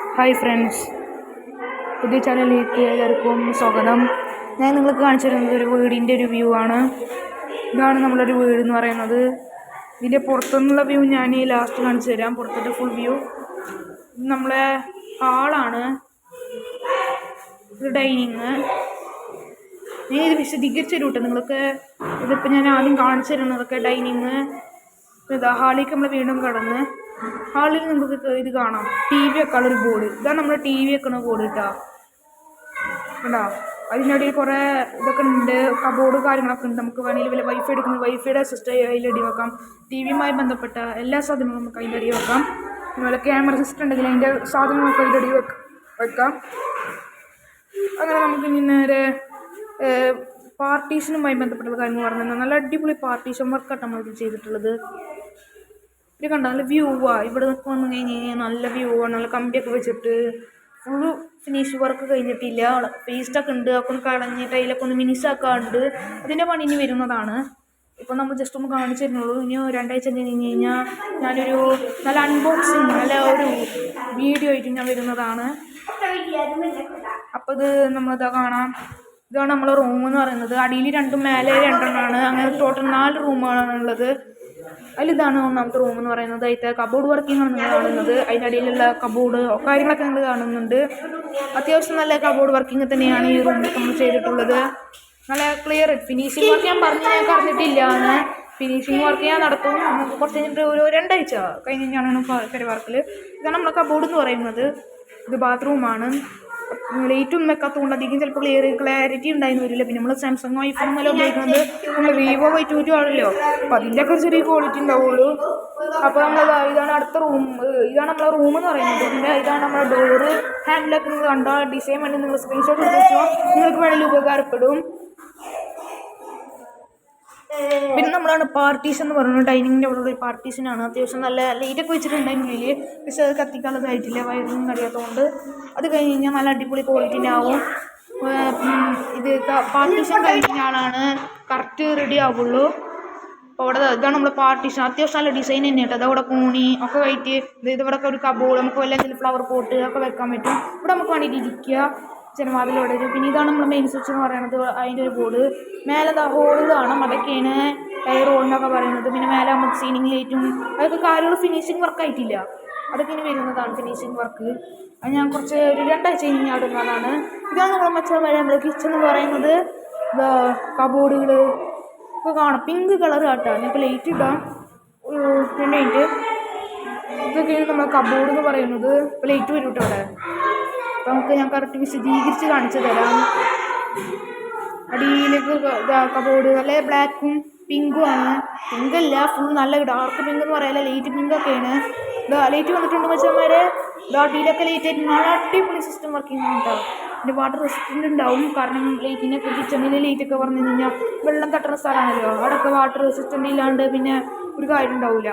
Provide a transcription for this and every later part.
Hi friends പുതിയ ചാനലിലേക്ക് എല്ലാവർക്കും സ്വാഗതം. ഞാൻ നിങ്ങൾക്ക് കാണിച്ചു തരുന്നത് ഒരു വീടിന്റെ ഒരു വ്യൂ ആണ്. ഇതാണ് നമ്മളൊരു വീട് എന്ന് പറയുന്നത്. ഇതിന്റെ പുറത്തുനിന്നുള്ള വ്യൂ ഞാൻ ഈ ലാസ്റ്റ് കാണിച്ചു തരാം. പുറത്തത്തെ ഫുൾ വ്യൂ നമ്മളെ ഹാളാണ് ഇത് ഡൈനിങ് ഞാൻ ഇത് വിശദീകരിച്ചു തരും കേട്ടോ നിങ്ങൾക്ക് ഇതിപ്പോൾ ഞാൻ ആദ്യം കാണിച്ചു തരുന്നതൊക്കെ ഡൈനിങ് ഇതാ ഹാളിലേക്ക് നമ്മൾ വീണ്ടും കടന്ന് ഹാളിൽ നമുക്ക് ഇത് കാണാം. ടി വി വെക്കാനുള്ള ഒരു ബോർഡ് ഇതാണ് നമ്മൾ ടി വി വെക്കണ ബോർഡ് കേട്ടോ കണ്ടോ? അതിന്റെ ഇടയിൽ കുറേ ഇതൊക്കെ ഉണ്ട്. കബോർഡ് കാര്യങ്ങളൊക്കെ ഉണ്ട്. നമുക്ക് വേണമെങ്കിൽ വല്ല വൈഫൈ എടുക്കുന്ന വൈഫൈയുടെ സിസ്റ്റം അതിലടി വെക്കാം. ടി വിയുമായി ബന്ധപ്പെട്ട എല്ലാ സാധനങ്ങളും നമുക്ക് അതിന്റെ അടി വെക്കാം. അതുപോലെ ക്യാമറ സിസ്റ്റം ഉണ്ടെങ്കിൽ അതിന്റെ സാധനങ്ങളൊക്കെ അതിന്റെ അടി വെക്ക അങ്ങനെ നമുക്ക് ഇനി നേരെ പാർട്ടീഷനുമായി ബന്ധപ്പെട്ടുള്ള കാര്യങ്ങൾ പറഞ്ഞു നല്ല അടിപൊളി പാർട്ടീഷൻ വർക്കാണ് നമ്മളിത് ചെയ്തിട്ടുള്ളത്. ഇത് കണ്ട നല്ല വ്യൂ ആ. ഇവിടെ നിൽക്ക് വന്നു കഴിഞ്ഞ് കഴിഞ്ഞാൽ നല്ല വ്യൂ ആണ് നല്ല കമ്പിയൊക്കെ വെച്ചിട്ട് ഫുള്ള് ഫിനിഷ് വർക്ക് കഴിഞ്ഞിട്ടില്ല. പേസ്റ്റൊക്കെ ഉണ്ട്. ഒക്കെ ഒന്ന് കളഞ്ഞിട്ട് അതിലൊക്കെ ഒന്ന് മിനിസാക്കാണ്ട് അതിന്റെ പണി ഇനി വരുന്നതാണ്. ഇപ്പം നമ്മൾ ജസ്റ്റ് ഒന്ന് കാണിച്ചു തരുന്നുള്ളൂ. ഇനി രണ്ടാഴ്ച കഴിഞ്ഞ് കഴിഞ്ഞാൽ ഞാനൊരു നല്ല അൺബോക്സിങ് നല്ല ഒരു വീഡിയോ ആയിട്ട് ഞാൻ വരുന്നതാണ്. അപ്പോൾ ഇത് നമ്മളിതാ കാണാം. ഇതാണ് നമ്മളെ റൂം എന്ന് പറയുന്നത്. അടിയിൽ രണ്ടും മേലെ രണ്ടെണ്ണമാണ് അങ്ങനെ ടോട്ടൽ നാല് റൂമുകളാണ് ഉള്ളത് അതിലിതാണ് ഒന്നാമത്തെ റൂം എന്ന് പറയുന്നത്. അതിന്റെ കബോർഡ് വർക്കിംഗ് ആണ് നിങ്ങൾ കാണുന്നത്. അതിന്റെ അടിയിലുള്ള കബോർഡ് കാര്യങ്ങളൊക്കെ നിങ്ങൾ കാണുന്നുണ്ട്. അത്യാവശ്യം നല്ല കബോർഡ് വർക്കിംഗ് തന്നെയാണ് ഈ റൂമിൽ നമ്മൾ ചെയ്തിട്ടുള്ളത്. നല്ല ക്ലിയർ ഫിനിഷിംഗ് വർക്ക് ഞാൻ പറഞ്ഞു ഞാൻ പറഞ്ഞിട്ടില്ല എന്ന് ഫിനിഷിംഗ് വർക്ക് ഞാൻ നടത്തും. നമുക്ക് കുറച്ച് കഴിഞ്ഞിട്ട് ഒരു രണ്ടാഴ്ച കഴിഞ്ഞ് കഴിഞ്ഞാണ് പെരുവാർക്കിൽ ഇതാണ് നമ്മുടെ കബോർഡ് എന്ന് പറയുന്നത്. ഇത് ബാത്റൂമാണ് ലൈറ്റ് ഒന്നും വെക്കാത്തതുകൊണ്ട് അധികം ചിലപ്പോൾ ക്ലിയർ ക്ലാരിറ്റി ഉണ്ടായിരുന്നു വരില്ല. പിന്നെ നമ്മൾ സാംസങ് ഐഫോൺ എന്നല്ല ഉപയോഗിക്കുന്നത് നമ്മൾ വിവോ വൈ ടു ആണല്ലോ. അപ്പോൾ അതിന്റെ ഒക്കെ ചെറിയ ക്വാളിറ്റി ഉണ്ടാവുള്ളൂ. അപ്പോൾ നമ്മൾ ഇതാണ് അടുത്ത റൂം ഇതാണ് നമ്മളെ റൂം എന്ന് പറയുന്നത്. പിന്നെ ഇതാണ് നമ്മുടെ ഡോറ് ഹാൻഡിലൊക്കെ നിങ്ങൾ കണ്ടോ ഡിസൈൻ വേണ്ടി നിങ്ങൾ സ്ക്രീൻഷോട്ട് എടുത്ത് വെച്ചോ. നിങ്ങൾക്ക് വേണമെങ്കിൽ ഉപകാരപ്പെടും. പിന്നെ നമ്മളാണ് പാർട്ടീസ് എന്ന് പറയുന്നത് ഡൈനിങ്ങിന്റെ അവിടെ ഒരു പാർട്ടീസിനാണ് അത്യാവശ്യം നല്ല ലൈറ്റൊക്കെ വലിയ പക്ഷെ അത് കത്തിക്കാനുള്ളതായിട്ടില്ല വയറിങ് അറിയാത്തതുകൊണ്ട് അത് കഴിഞ്ഞ് കഴിഞ്ഞാൽ നല്ല അടിപൊളി ക്വാളിറ്റിന്റെ ആവും. ഇത് പാർട്ടീഷൻ കഴിഞ്ഞാലാണ് കറക്റ്റ് റെഡി ആവുള്ളൂ. അപ്പോൾ അവിടെ ഇതാണ് നമ്മുടെ പാർട്ടീഷൻ അത്യാവശ്യം നല്ല ഡിസൈൻ തന്നെ കേട്ടോ. അതവിടെ കൂണി ഒക്കെ കയറ്റി ഇത് ഇവിടെ ഒരു കബോൾ നമുക്ക് വല്ല ഫ്ലവർ പോട്ട് ഒക്കെ വെക്കാൻ പറ്റും. ഇവിടെ നമുക്ക് വേണ്ടിയിട്ട് ഇരിക്കുക. ജനവാതിലവിടെ ഒരു പിന്നെ ഇതാണ് നമ്മുടെ മെയിൻ സ്വിച്ച് എന്ന് പറയുന്നത്. അതിന്റെ ഒരു ബോർഡ് മേലെ ഹോളിൽ ഹോൾ കാണാം അതൊക്കെയാണ് ടയർ എന്നൊക്കെ പറയുന്നത്. പിന്നെ മേലെ നമുക്ക് സീനിങ് ലൈറ്റും അതൊക്കെ കാര്യങ്ങൾ ഫിനിഷിങ് വർക്ക് ആയിട്ടില്ല. അതൊക്കെ ഇനി വരുന്നതാണ് ഫിനിഷിങ് വർക്ക് അത് ഞാൻ കുറച്ച് ഒരു രണ്ടാഴ്ച കഴിഞ്ഞ് ഇടുന്നതാണ് ഇതാണ് നമ്മൾ മച്ചാൻ വരെ നമ്മൾ കിച്ചൺ എന്ന് പറയുന്നത്. കബോർഡുകൾ ഒക്കെ കാണാം. പിങ്ക് കളർ ആട്ടോ. ഞാനിപ്പോൾ ലൈറ്റ് ഇടാം. രണ്ട് മിനിറ്റ് ഇതൊക്കെയാണ് നമ്മൾ കബോർഡ് എന്ന് പറയുന്നത്. ഇപ്പോൾ ലൈറ്റ് വരും കേട്ടോ അവിടെ? അപ്പോൾ നമുക്ക് ഞാൻ കറക്റ്റ് വിശദീകരിച്ച് കാണിച്ചു തരാം. അടിയിലേക്ക് കബോർഡ് നല്ല ബ്ലാക്കും പിങ്കും ആണ്. പിങ്ക് അല്ല ഫുൾ നല്ല ഡാർക്ക് പിങ്ക് എന്ന് പറയാല്ല ലൈറ്റ് പിങ്ക് ഒക്കെയാണ്. ലൈറ്റ് വന്നിട്ടുണ്ട് മച്ചന്മാരെ. ഇതാ അടിയിലൊക്കെ ലൈറ്റ് ആയിട്ട് നല്ല അടിപൊളി സിസ്റ്റം വർക്കിംഗ് ആണ് കേട്ടോ പിന്നെ വാട്ടർ റെസിസ്റ്റന്റ് ഉണ്ടാവും. കാരണം ലൈറ്റിനൊക്കെ കിച്ചണിൽ ലൈറ്റൊക്കെ പറഞ്ഞു കഴിഞ്ഞാൽ വെള്ളം തട്ടുന്ന സ്ഥലമാണല്ലോ. അവിടെയൊക്കെ വാട്ടർ റെസിസ്റ്റന്റ് ഇല്ലാണ്ട് പിന്നെ ഒരു കാര്യം ഉണ്ടാവില്ല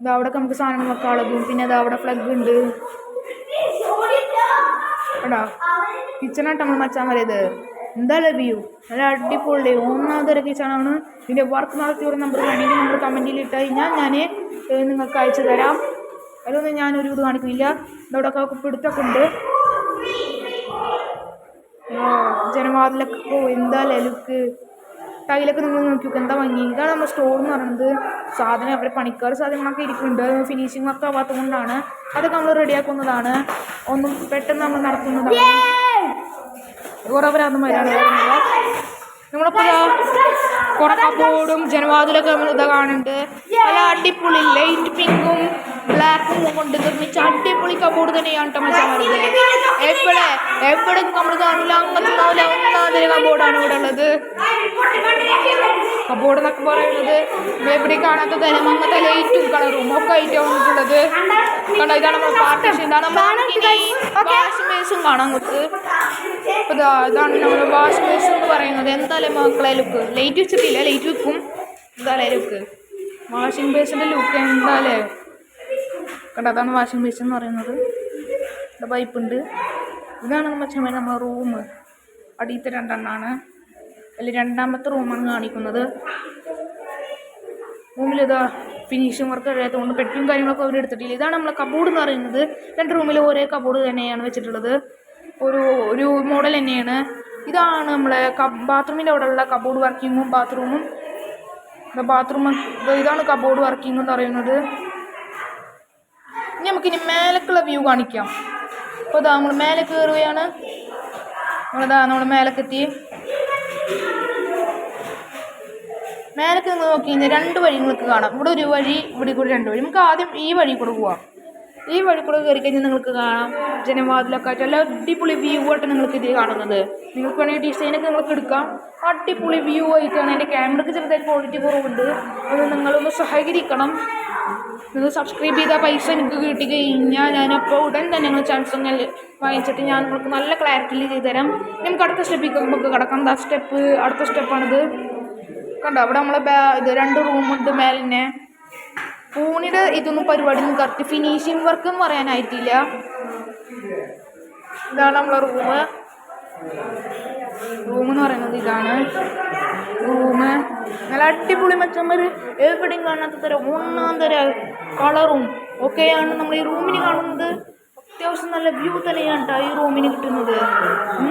ഇതാ അവിടെ നമുക്ക് സാധനങ്ങൾ അളകും പിന്നെ അതാ അവിടെ ഫ്ലഗ് ഉണ്ട്. കേട്ടോ കിച്ചണായിട്ട് നമ്മൾ മച്ചാൻ വരയത് എന്തായാലും വ്യൂ നല്ല അടിപൊളി. ഒന്നാമതൊരു കിച്ചണാണ് ഇതിന്റെ വർക്ക് നടത്തി ഒരു നമ്പർ വേണമെങ്കിൽ നമ്മൾ കമന്റിൽ ഇട്ട് കഴിഞ്ഞാൽ ഞാൻ നിങ്ങൾക്ക് അയച്ചു തരാം. അതൊന്നും ഞാനൊരു ഇത് കാണിക്കുന്നില്ല ഇതോടൊക്കെ പിടുത്തൊക്കെ ഉണ്ട്. ജനവാതിലൊക്കെ എന്താ ലുക്ക് ടൈലൊക്കെ നിങ്ങൾ നോക്കി നോക്കുക എന്താ ഭംഗി? ഇതാണ് നമ്മുടെ സ്റ്റോർ എന്ന് പറയുന്നത്. സാധനം അവിടെ പണിക്കാർ സാധനങ്ങളൊക്കെ ഇരിക്കുന്നുണ്ട് ഫിനിഷിംഗ് വർക്ക് ആവാത്തത് കൊണ്ടാണ് അതൊക്കെ നമ്മൾ റെഡിയാക്കുന്നതാണ് ഒന്നും പെട്ടെന്ന് നമ്മൾ നടത്തുന്നതാണ്. കുറേ ഭ്രാന്തന്മാരാണ് നമ്മളിപ്പോൾ കുറെ കബോർഡും ജനവാതിലൊക്കെ നമ്മൾ ഇതാ കാണുന്നുണ്ട്. നല്ല അടിപൊളി ലൈറ്റ് പിങ്കും ബ്ലാക്കും കൊണ്ട് നിർമ്മിച്ച അടിപൊളി കബോർഡ് തന്നെയാണ് കേട്ടോ എപ്പോഴേ എവിടെ? നമ്മൾ കാണില്ല അങ്ങനത്തെ കബോർഡാണ് ഇവിടെ ഉള്ളത്. കബോർഡ് എന്നൊക്കെ പറയുന്നത്. എവിടെ കാണാത്ത തരം അങ്ങനത്തെ ലൈറ്റും കളറും ഒക്കെ ആയിട്ടാണ് വന്നിട്ടുള്ളത്. കണ്ടോ? ഇതാണ് നമ്മുടെ പാർട്ടീഷൻ ഇതാണ് വാഷിംഗ് ബേസും കാണാം കൊടുത്ത് ഇതാ ഇതാണ് നമ്മൾ വാഷിംഗ് ബേസ് എന്ന് പറയുന്നത്. എന്തായാലും മക്കളെ ലുക്ക് ലൈറ്റ് വെച്ചിട്ടില്ല. ലൈറ്റ് വെക്കും. എന്തായാലും ലുക്ക് വാഷിംഗ് ബേസിന്റെ ലുക്ക് എന്തായാലേ. കണ്ടോ? അതാണ് വാഷിംഗ് ബേസ് എന്ന് പറയുന്നത്. ഇവിടെ പൈപ്പ് ഉണ്ട്. ഇതാണ് നമ്മൾ ചെമ്മ നമ്മളെ റൂം അടിയത്തെ രണ്ടെണ്ണമാണ് അതിൽ രണ്ടാമത്തെ റൂമാണ് കാണിക്കുന്നത്. റൂമിലിതാ ഫിനിഷിംഗ് വർക്ക് കഴിയാത്തതുകൊണ്ട് പെട്ടിയും കാര്യങ്ങളൊക്കെ അവർ എടുത്തിട്ടില്ല. ഇതാണ് നമ്മളെ കബോർഡ് എന്ന് പറയുന്നത്. രണ്ട് റൂമിൽ ഒരേ കബോർഡ് തന്നെയാണ് വെച്ചിട്ടുള്ളത്. ഒരു ഒരു മോഡൽ തന്നെയാണ്. ഇതാണ് നമ്മളെ ബാത്റൂമിന്റെ അവിടെയുള്ള കബോർഡ് വർക്കിങ്ങും ബാത്റൂമും ബാത്റൂം ഇതാണ് കബോർഡ് വർക്കിംഗ് എന്ന് പറയുന്നത്. ഇനി നമുക്കിനി മേലേക്കുള്ള വ്യൂ കാണിക്കാം. അപ്പോൾ ഇതാ നമ്മൾ മേലെ കയറുകയാണ് നമ്മളിതാ നമ്മൾ മേലേക്ക് മേലേക്ക് നിങ്ങൾ നോക്കി കഴിഞ്ഞാൽ രണ്ട് വഴി നിങ്ങൾക്ക് കാണാം. ഇവിടെ ഒരു വഴി ഇവിടെ കൂടി രണ്ട് വഴി. നമുക്ക് ആദ്യം ഈ വഴി കൂടെ പോവാം. ഈ വഴി കൂടെ കയറി കഴിഞ്ഞാൽ നിങ്ങൾക്ക് കാണാം ജനവാതിലൊക്കെ ആയിട്ട് നല്ല അടിപൊളി വ്യൂ ആയിട്ട് നിങ്ങൾക്ക് ഇത് കാണുന്നത്. നിങ്ങൾക്ക് വേണമെങ്കിൽ ഡിസൈനൊക്കെ നിങ്ങൾക്ക് എടുക്കാം. അടിപൊളി വ്യൂ ആയിട്ടാണ്. എന്റെ ക്യാമറയ്ക്ക് ചെറുതായി ക്വാളിറ്റി കുറവുണ്ട്. അത് നിങ്ങളൊന്ന് സഹകരിക്കണം. നിങ്ങൾ സബ്സ്ക്രൈബ് ചെയ്ത പൈസ എനിക്ക് കിട്ടി കഴിഞ്ഞാൽ ഞാനപ്പോൾ ഉടൻ തന്നെ നിങ്ങൾ ചാൻസ് വാങ്ങിച്ചിട്ട് ഞാൻ നിങ്ങൾക്ക് നല്ല ക്ലാരിറ്റിയിൽ ചെയ്തു തരാം നമുക്ക് അടുത്ത സ്റ്റെപ്പിൽ നമുക്ക് കിടക്കാം. സ്റ്റെപ്പ് അടുത്ത സ്റ്റെപ്പാണിത് കണ്ടോ? അവിടെ നമ്മളെ ഇത് രണ്ട് റൂമുണ്ട് മേലിനെ. ഊണിയുടെ ഇതൊന്നും പരിപാടി ഒന്നും കറക്റ്റ് ഫിനിഷിങ് വർക്ക് എന്ന് പറയാനായിട്ടില്ല. ഇതാണ് നമ്മളെ റൂം റൂം എന്ന് പറയുന്നത് ഇതാണ്. റൂം നല്ല അടിപൊളി മച്ചന്മാർ എവിടെയും കാണാത്ത തരം ഒന്നാം തരം കളറും ഒക്കെയാണ് നമ്മൾ ഈ റൂമിന് കാണുന്നത്. അത്യാവശ്യം നല്ല വ്യൂ തന്നെയാണ് കേട്ടോ ഈ റൂമിന് കിട്ടുന്നത്.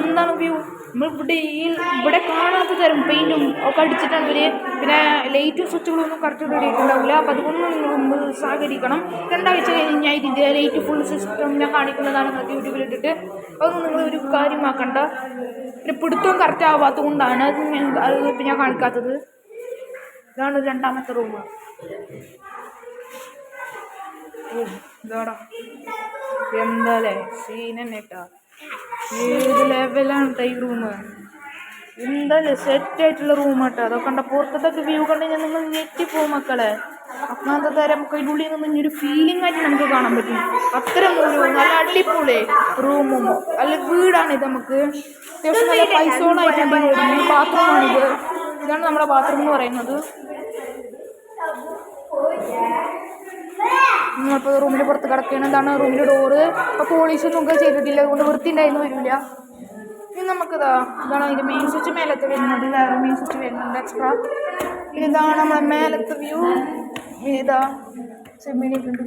എന്താണ് വ്യൂ നമ്മൾ ഇവിടെ ഈ ഇവിടെ കാണാത്ത തരം പെയിന്റും ഒക്കെ അടിച്ചിട്ടാണ് ഇവർ പിന്നെ ലൈറ്റും സ്വിച്ചുകളൊന്നും കറക്റ്റ് റെഡി ആയിട്ടുണ്ടാവില്ല അപ്പം അതുകൊണ്ട് നിങ്ങൾ മുമ്പ് സഹകരിക്കണം. രണ്ടാഴ്ച ഇതിന്റെ ലൈറ്റ് ഫുൾ സിസ്റ്റം ഞാൻ കാണിക്കുന്നതാണ് നിങ്ങൾക്ക് യൂട്യൂബിൽ ഇട്ടിട്ട് അതൊന്നും നിങ്ങൾ ഒരു കാര്യമാക്കണ്ട. പിന്നെ പിടുത്തവും കറക്റ്റ് ആവാത്തത് കൊണ്ടാണ് അത് അത് ഇപ്പം ഞാൻ കാണിക്കാത്തത്. ഇതാണ് രണ്ടാമത്തെ റൂം ഓ ഇതാടാ. എന്താലേ സീൻ തന്നെ കേട്ടാ. ഏത് ലെവലാണ് കേട്ടോ ഈ റൂം എന്തായാലും സെറ്റ് ആയിട്ടുള്ള റൂം കേട്ടോ അതൊക്കെ കണ്ട പുറത്തത്തെ വ്യൂ കണ്ടു ഞാൻ നിങ്ങൾ ഞെട്ടിപ്പോവും മക്കളെ. അങ്ങനത്തെ തരം നമുക്ക് അതിന്റെ ഉള്ളിൽ നിന്ന് ഒരു ഫീലിംഗ് ആയിട്ട് നമുക്ക് കാണാൻ പറ്റും. അത്തരം ഒരു നല്ല അടിപൊളി റൂമും അല്ല വീടാണിത് നമുക്ക്. അത്യാവശ്യം നല്ല പൈസോളായിട്ടുണ്ട് ബാത്റൂമാണിത് ഇതാണ് നമ്മുടെ ബാത്റൂം എന്ന് പറയുന്നത്. നമ്മളിപ്പോൾ റൂമിന് പുറത്ത് കിടക്കുകയാണ്. എന്താണ് റൂമിന്റെ ഡോറ് ഇപ്പോൾ പോളീസ് ഒന്നും ചെയ്തിട്ടില്ല. അതുകൊണ്ട് വൃത്തി ഉണ്ടായിരുന്നു വരില്ല ഇനി നമുക്കിതാ ഇതാണ് അതിന്റെ മെയിൻ സ്വിച്ച് മേലത്തെ വരുന്നത്. വേറെ മെയിൻ സ്വിച്ച് വരുന്നുണ്ട് എക്സ്ട്രാ ഇനി ഇതാണ് നമ്മളെ മേലത്തെ വ്യൂ ഇതാ ചെമ്മീനി ഉണ്ട്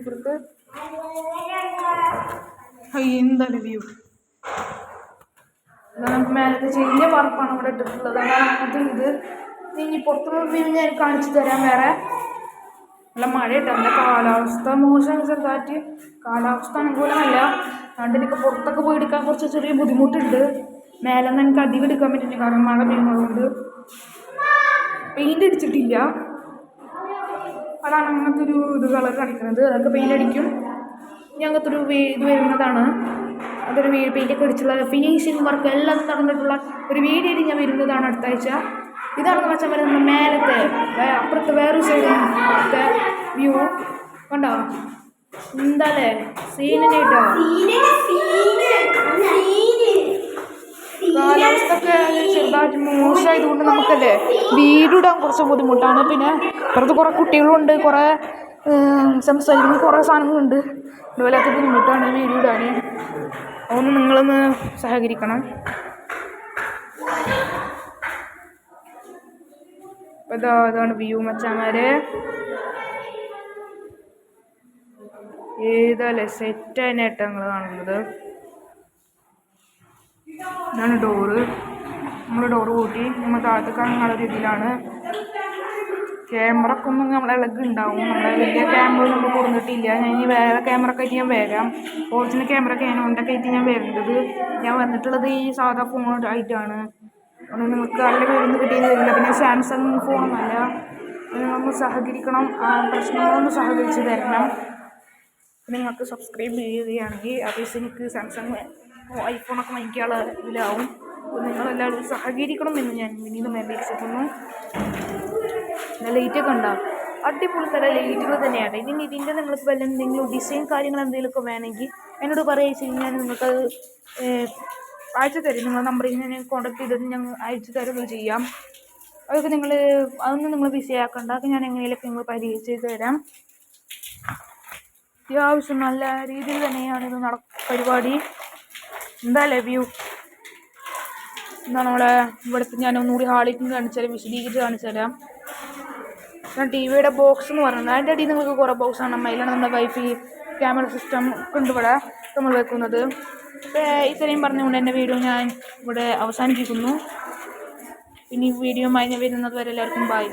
എന്താണ് വ്യൂ നമുക്ക് മേലത്തെ ചെറിയ വർപ്പാണ് ഇവിടെ ഇട്ടിട്ടുള്ളത്. അതാണ് അങ്ങനത്തെ ഇത്. ഇനി പുറത്തുള്ള വ്യൂ ഞാൻ കാണിച്ചു തരാം വേറെ. നല്ല മഴ ഇട്ട് നല്ല കാലാവസ്ഥ. മോശമാണ് ചെറുതായിട്ട് കാലാവസ്ഥ അനുകൂലമല്ല അതുകൊണ്ട് എനിക്ക് പുറത്തൊക്കെ പോയി എടുക്കാൻ കുറച്ച് ചെറിയ ബുദ്ധിമുട്ടുണ്ട്. മേലെ നിന്ന് എനിക്ക് അധികം എടുക്കാൻ പറ്റില്ല. കാരണം മഴ പെയ്യുന്നതുകൊണ്ട്. പെയിന്റ് അടിച്ചിട്ടില്ല. അതാണ് അങ്ങനത്തെ ഒരു ഇത് കളർ കാണിക്കുന്നത്. അതൊക്കെ പെയിന്റ് അടിക്കും. അങ്ങനത്തെ ഒരു ഇത് വരുന്നതാണ്. അതൊരു പെയിന്റൊക്കെ അടിച്ചുള്ള ഫിനിഷിങ് വർക്ക് എല്ലാം നടന്നിട്ടുള്ള ഒരു വീഡിയോ ഞാൻ വരുന്നതാണ് അടുത്ത ആഴ്ച. ഇതാണ് മച്ചാൻ വരുന്നത് മേലത്തെ അപ്പുറത്ത് വേറൊരു സൈഡിലത്തെ വ്യൂ കണ്ടോ? എന്താല്ലേ? സീനിനെ കേട്ടോ കാലാവസ്ഥ ഒക്കെ ചെറുതായിട്ട് മോശമായതുകൊണ്ട് നമുക്കല്ലേ വീടിടാൻ കുറച്ച് ബുദ്ധിമുട്ടാണ്. പിന്നെ പുറത്ത് കുറേ കുട്ടികളുണ്ട് കുറേ സംസാരിക്കുന്ന കുറേ സാധനങ്ങളുണ്ട്. അതുപോലത്തെ ബുദ്ധിമുട്ടാണ് വീടിടാൻ അതുകൊണ്ട് നിങ്ങളൊന്ന് സഹകരിക്കണം. ഇതാ ഇതാണ് വ്യൂ മച്ചാമാരെ. ഏതല്ലേ? സെറ്റ് അതിനായിട്ട് ഞങ്ങൾ കാണുന്നത്. ഇതാണ് ഡോറ് നമ്മൾ ഡോറ് കൂട്ടി. നമ്മൾ താഴത്തേക്ക് അങ്ങനെയുള്ള രീതിയിലാണ്. ക്യാമറ ഒക്കെ ഒന്നും നമ്മളെ ഇളക് ഉണ്ടാവും. നമ്മളെ വലിയ ക്യാമറ നമ്മൾ കൊടുത്തിട്ടില്ല. ഞാൻ ഇനി വേറെ ക്യാമറ ഒക്കെ ആയിട്ട് ഞാൻ വരാം. ഒറിജിനൽ ക്യാമറ ഒക്കെ ഞാൻ ഉണ്ടൊക്കെ ആയിട്ട് ഞാൻ വരുന്നത് ഞാൻ വന്നിട്ടുള്ളത് ഈ സാധാ ഫോൺ ആയിട്ടാണ്. അതുകൊണ്ട് നിങ്ങൾക്ക് നല്ല പേരൊന്നും കിട്ടിയെന്ന് വരില്ല പിന്നെ സാംസങ് ഫോണൊന്നല്ല നിങ്ങളൊന്ന് സഹകരിക്കണം. പ്രശ്നങ്ങളൊന്ന് സഹകരിച്ച് തരണം. നിങ്ങൾക്ക് സബ്സ്ക്രൈബ് ചെയ്യുകയാണെങ്കിൽ അത് എനിക്ക് സാംസങ് ഐഫോണൊക്കെ വാങ്ങിക്കാനുള്ള ഇതിലാവും. അപ്പോൾ നിങ്ങളെല്ലാവരും സഹകരിക്കണം എന്ന് ഞാൻ വിനീതം അപേക്ഷിക്കുന്നു ലൈറ്റൊക്കെ ഉണ്ടാവും അടിപൊളി തല ലൈറ്റുകൾ തന്നെയാണ്. ഇനി ഇതിന്റെ നിങ്ങൾക്ക് വല്ല എന്തെങ്കിലും ഡിസൈൻ കാര്യങ്ങൾ എന്തെങ്കിലുമൊക്കെ വേണമെങ്കിൽ എന്നോട് പറയുക ഞാൻ നിങ്ങൾക്ക് അയച്ചു തരും. നമ്പർ നമ്പറിൽ ഞാൻ കോൺടാക്ട് ചെയ്തത് ഞങ്ങൾ അയച്ചു തരുന്നത് ചെയ്യാം. അതൊക്കെ നിങ്ങൾ അതൊന്നും നിങ്ങൾ ബിസി ആക്കണ്ട. അതൊക്കെ ഞാൻ എങ്ങനെയൊക്കെ നിങ്ങൾ പരിഹരിച്ച് തരാം. അത്യാവശ്യം നല്ല രീതിയിൽ തന്നെയാണ് ഇത് നട പരിപാടി. എന്താ ലവ് യു എന്താ നമ്മളെ ഇവിടുത്തെ ഞാൻ ഒന്നുകൂടി കാണിച്ചാലും കാണിച്ചു തരാം വിശദീകരിച്ച് കാണിച്ചു തരാം. ടി വിയുടെ ബോക്സ് എന്ന് പറയുന്നത് അതിന്റെ അടിയിൽ നിങ്ങൾക്ക് കുറേ ബോക്സ് കാണാം. അതിലാണ് നമ്മുടെ വൈഫൈ ക്യാമറ സിസ്റ്റം ഉണ്ട് ഇവിടെ നമ്മൾ വെക്കുന്നത്. ഇത്രയും പറഞ്ഞുകൊണ്ട് എന്റെ വീഡിയോ ഞാൻ ഇവിടെ അവസാനിപ്പിക്കുന്നു. ഇനി വീഡിയോ ഞാൻ വരുന്നത് വരെ എല്ലാവർക്കും ബൈ